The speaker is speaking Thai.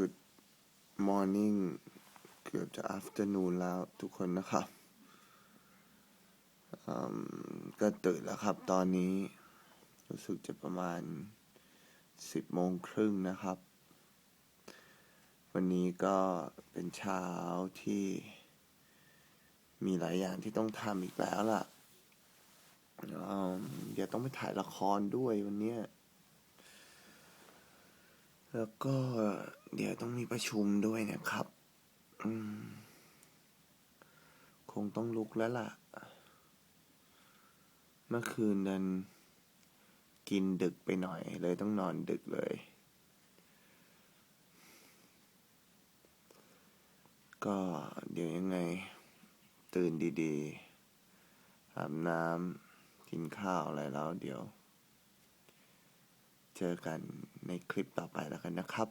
Good morning เกือบจะ afternoon แล้วทุกคนนะครับก็ตื่นแล้วครับตอนนี้ รู้สึกจะประมาณสิบโมงครึ่งนะครับ วันนี้ก็เป็นเช้าที่มีหลายอย่างที่ต้องทำอีกแล้วล่ะอืมเดี๋ยวต้องไปถ่ายละครด้วยวันเนี้ย แล้วก็เดี๋ยวต้องมีประชุมด้วยนะครับอืมคงต้องลุกแล้วล่ะ เมื่อคืนนั้น กินดึกไปหน่อยเลยต้องนอนดึกเลย ก็เดี๋ยวยังไง ตื่นดีๆอาบน้ำกินข้าวอะไรแล้วเดี๋ยว เจอกันในคลิปต่อไปแล้วกันนะครับ